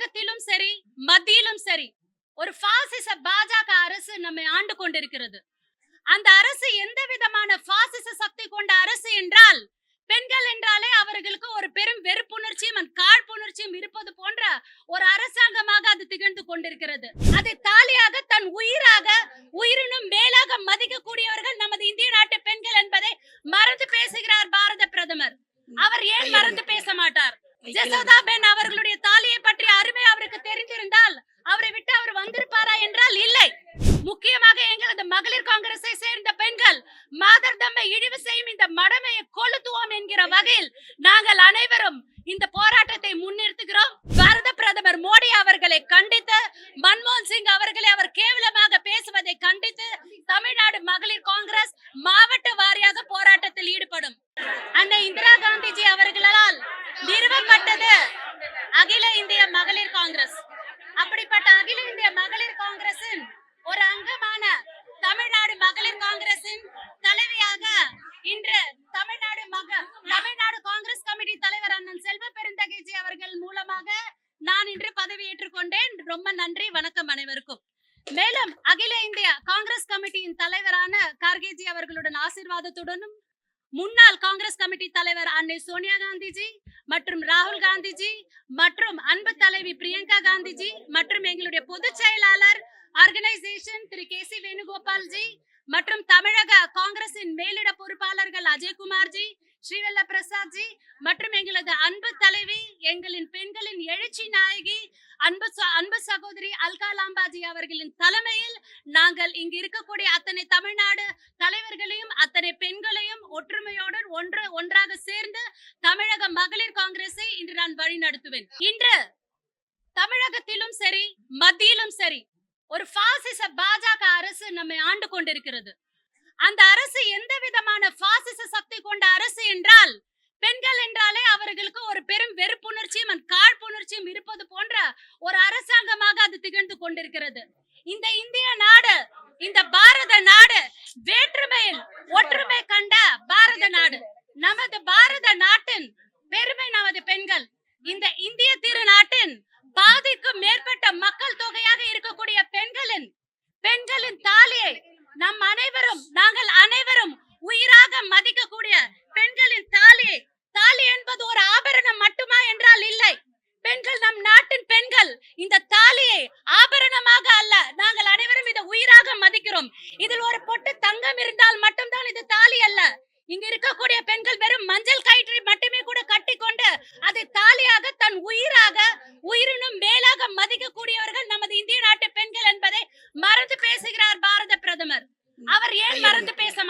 தமிழகத்திலும் சரி மத்தியிலும் சரி ஒரு பாசிச பாஜக அரசு நம்மை ஆண்டு கொண்டிருக்கிறது. அந்த அரசு எந்த விதமான பாசிச சக்தி கொண்ட அரசு என்றால் பெண்கள் என்றாலே அவர்களுக்கு ஒரு பெரும் வெறுப்புணர்ச்சியும் காழ்ப்புணர்ச்சியும் இருப்பது போன்ற ஒரு அரசாங்கமாக அது திகழ்ந்து கொண்டிருக்கிறது. அதை தாலியாக தன் உயிராக உயிரினும் மேலாக மதிக்கக்கூடியவர்கள் நமது இந்திய நாட்டு பெண்கள் என்பதை மறந்து பேசுகிறார் பாரத பிரதமர். அவர் ஏன் மறந்து பேச மாட்டார்? ஜெசோதா பென் அவர்களுடைய அவருக்கு அவரை விட்டு அவர் வந்திருப்பாரா என்றால் இல்லை. முக்கியமாக எங்களது மகளிர் காங்கிரஸை சேர்ந்த பெண்கள் மாதர் தம்மை இழிவு செய்யும் இந்த மடமையை கொளுத்துவோம் என்கிற வகையில் நாங்கள் அனைவரும் இந்த போராட்டத்தை முன்னிறுத்துகிறோம். பாரத பிரதமர் மோடி அவர்களை கண்டித்து மன்மோகன் சிங் அவர்களை அவர் கேவலமாக பேசுவதை கண்டித்து தமிழ்நாடு மகளிர் காங்கிரஸ் மாவட்ட வாரியாக போராட்டத்தில் ஈடுபடும். அன்னை இந்திரா காந்திஜி அவர்களால் நிறுவப்பட்டது அகில இந்திய மகளிர் காங்கிரஸ். அப்படிப்பட்ட அகில இந்திய மகளிர் காங்கிரசின் ஒரு அங்கமான தமிழ்நாடு மகளிர் காங்கிரசின் தலைவியாக இன்று தமிழ்நாடு மக தமிழ்நாடு காங்கிரஸ் கமிட்டி தலைவர் அண்ணன் செல்வ பெருந்தகைஜி அவர்கள் மூலமாக நான் இன்று பதவியேற்றுக் கொண்டேன். ரொம்ப நன்றி வணக்கம் அனைவருக்கும். மேலும் அகில இந்திய காங்கிரஸ் கமிட்டியின் தலைவரான கார்கேஜி அவர்களுடன் ஆசீர்வாதத்துடனும் முன்னாள் காங்கிரஸ் கமிட்டி தலைவர் அன்னை சோனியா காந்திஜி மற்றும் ராகுல் காந்திஜி மற்றும் அன்பு தலைவி பிரியங்கா காந்திஜி மற்றும் எங்களுடைய பொதுச் செயலாளர் organisation Thiru K C Venugopalji மற்றும் தமிழக காங்கிரசின் மேலிட பொறுப்பாளர்கள் அஜய்குமார் ஜி ஸ்ரீவல்ல பிரசாத்ஜி மற்றும் எங்களது அன்பு தலைவி எங்களின் பெண்களின் எழுச்சி நாயகி அன்பு அன்பு சகோதரி அல்கா லாம்பாஜி அவர்களின் தலைமையில் நாங்கள் இங்கு இருக்கக்கூடிய அத்தனை தமிழ்நாடு தலைவர்களையும் அத்தனை பெண்களையும் ஒற்றுமையோடு ஒன்று ஒன்றாக சேர்ந்து தமிழக மகளிர் காங்கிரஸை இன்று நான் வழிநடத்துவேன் இன்று தமிழகத்திலும் சரி மத்தியிலும் சரி ஒரு பாசிச பாஜக அரசு நம்மை ஆண்டு கொண்டிருக்கிறது. அந்த அரசு எந்த விதமான பாசிச சக்தி கொண்ட அரசு என்றால் பெண்கள் என்றாலே அவர்களுக்கு ஒரு பெரும் வெறுப்புணர்ச்சியும் காழ்ப்புணர்ச்சியும் இருப்பது போன்ற ஒரு அரசாங்கமாக அது திகழ்ந்து கொண்டிருக்கிறது. இந்த இந்திய நாடு இந்த பாரத நாடு வேற்றுமையில் ஒற்றுமை கண்ட பாரத நாடு நமது பாரத நாட்டின் பெருமை நமது பெண்கள் இந்த இந்திய திருநாட்டின் பாதிக்கும் மேற்பட்ட மக்கள் தொகையாக இருக்கக்கூடிய பெண்களின் பெண்களின் தாலியை நம் அனைவரும் நாங்கள் அனைவரும் உயிராக மதிக்கக்கூடிய பெண்களின் தாலி தாலி என்பது ஒரு ஆபரணம் மட்டுமா என்றால் இல்லை. பெண்கள் நம் நாட்டின் பெண்கள். இந்த தாலியை ஆபரணமாக அல்ல. நாங்கள் அனைவரும் இதை உயிராக மதிக்கிறோம். இதில் ஒரு பொட்டு தங்கம் இருந்தால் மட்டும்தான் இது தாலி அல்ல. இங்க இருக்கக்கூடிய பெண்கள் வெறும் மஞ்சள் கயிற்றை மட்டுமே கூட கட்டிக்கொண்டு அதை தாலியாக தன் உயிராக உயிரினும் மேலாக மதிக்கக்கூடியவர்கள் நமது இந்திய நாட்டு பெண்கள் என்பதை மறந்து பேசுகிறார் பாரத பிரதமர் அவர் ஏன் மறந்து பேச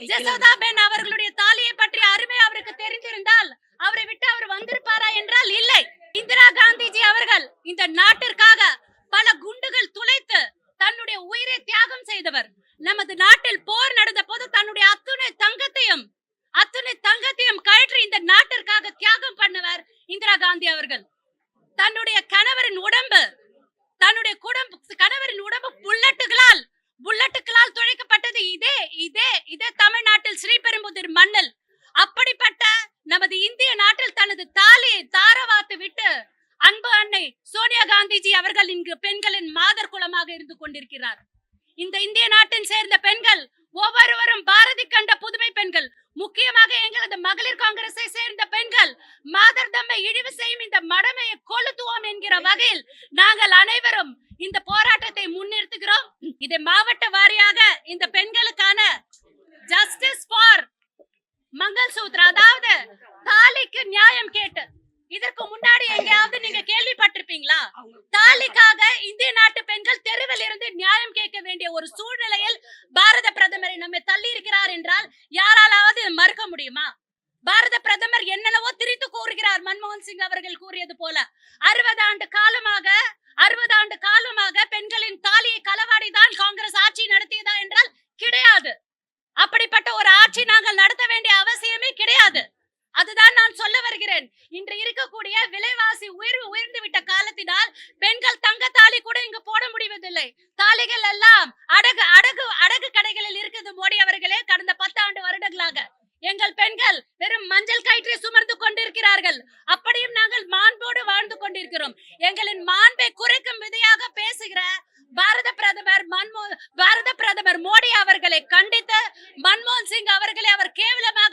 மாட்டார் பென் அவர்களுடைய தாலியை பற்றி அருமை அவருக்கு தெரிந்திருந்தால் அவரை விட்டு அவர் வந்திருப்பாரா என்றால் இல்லை. இந்திரா காந்திஜி அவர்கள் இந்த நாட்டிற்காக பல குண்டுகள் துளைத்து தன்னுடைய உயிரை தியாகம் செய்தவர். நமது நாட்டில் போர் நடந்த போது தன்னுடைய அத்துணை தங்கத்தையும் அத்துணை தங்கத்தையும் கழற்றி இந்த நாட்டிற்காக தியாகம் பண்ணவர் இந்திரா காந்தி அவர்கள். தன்னுடைய கணவரின் உடம்பு தன்னுடைய குடும்ப கணவரின் உடம்பு புல்லட்டுகளால் புல்லட்டுகளால் துளைக்கப்பட்டது இதே இதே இதே தமிழ்நாட்டில் ஸ்ரீபெரும்புதூர் மண்ணில். அப்படிப்பட்ட நமது இந்திய நாட்டில் தனது தாலியை தாரவாத்து விட்டு அன்பு அன்னை சோனியா காந்திஜி அவர்கள் இங்கு பெண்களின் மாதர் குலமாக இருந்து கொண்டிருக்கிறார். இந்த இந்திய நாட்டின் சேர்ந்த பெண்கள் ஒவ்வொருவரும் பாரதி கண்ட புதுமை பெண்கள். முக்கியமாக எங்களது மகளிர் காங்கிரஸை சேர்ந்த பெண்கள். மாதர் தம்மை இழிவு செய்யும் இந்த மடமையை கொளுத்துவோம் என்கிற வகையில் நாங்கள் அனைவரும் இந்த போராட்டத்தை முன்னிறுத்துகிறோம். இதை மாவட்ட வாரியாக இந்த பெண்களுக்கான ஜஸ்டிஸ் ஃபார் மங்கள் சூத்ரா அதாவது தாலிக்கு நியாயம் கேட்டு. இதற்கு முன்னாடி எங்கேயாவது நீங்க கேள்விப்பட்டிருப்பீங்களா? தாலிக்காக இந்திய நாட்டு பெண்கள் தெருவில் இருந்து நியாயம் கேட்க வேண்டிய ஒரு சூழ்நிலையில் பாரத பிரதமரை நம்மை தள்ளி இருக்கிறார் என்றால் யாராலாவது மறுக்க முடியுமா? பாரத பிரதமர் என்னென்னவோ திரித்து கூறுகிறார் மன்மோகன் சிங் அவர்கள் கூறியது போல. அறுபது ஆண்டு காலம் அறுபது ஆண்டு காலமாக பெண்களின் தாலியை களவாடிதான் காங்கிரஸ் ஆட்சி நடத்தியதா என்றால் கிடையாது அப்படிப்பட்ட ஒரு ஆட்சி நாங்கள் நடத்த வேண்டிய அவசியமே கிடையாது அதுதான் நான் சொல்ல வருகிறேன் இன்று இருக்கக்கூடிய விலைவாசி உயர்வு உயர்ந்து விட்ட காலத்தினால் பெண்கள் தங்க தாலி கூட இங்கு போட முடிவதில்லை. தாலிகள் எல்லாம் அடகு அடகு அடகு கடைகளில் இருக்கிறது மோடி அவர்களே கடந்த பத்தாண்டு வருடங்களாக. எங்கள் பெண்கள் வெறும் மஞ்சள் கயிற்றை சுமர்ந்து கொண்டிருக்கிறார்கள். அப்படியும் நாங்கள் மாண்போடு வாழ்ந்து கொண்டிருக்கிறோம். எங்களின் மாண்பை குறைக்கும் விதையாக பேசுகிற பாரத பிரதமர் மன்மோ பாரத பிரதமர் மோடி அவர்களை கண்டித்து மன்மோகன் சிங் அவர்களை அவர் கேவலமாக